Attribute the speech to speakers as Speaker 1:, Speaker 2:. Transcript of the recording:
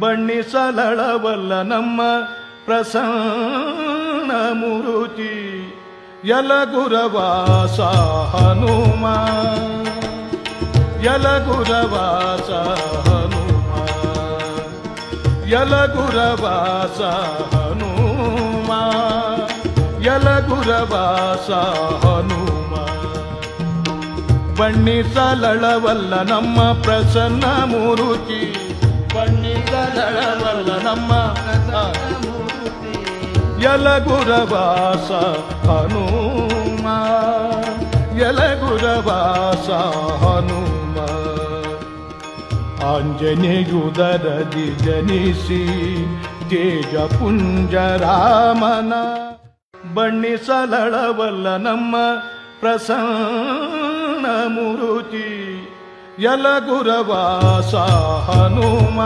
Speaker 1: ಬಣ್ಣಿಸಲಳವಲ್ಲ ನಮ್ಮ ಪ್ರಸನ್ನ ಮುರುತಿ, ಯಲಗುರವಾಸ ಹನುಮ. ಯಲಗುರವಾಸ ಹನುಮ. ಯಲಗುರವಾಸ ಹನುಮ. ಯಲಗುರವಾಸ ಹನುಮ. ಬಣ್ಣಿಸಲಳವಲ್ಲ ನಮ್ಮ ಪ್ರಸನ್ನ ಮೂರುತಿ ಬಣ್ಣಿಸಲಳವಲ್ಲ ನಮ್ಮ ಯಲಗುರವಾಸ ಹನುಮ. ಯಲಗುರವಾಸ ಹನುಮ. ಆಂಜನೇಯುದರದಿ ಜನಿಸಿ ತೇಜ ಪುಂಜರಾಮನ ಬಣ್ಣಿಸಲಳವಲ್ಲ ನಮ್ಮ ಪ್ರಸನ್ನ ಮುರುತಿ. ಯಲಗುರವಾಸ ಹನುಮ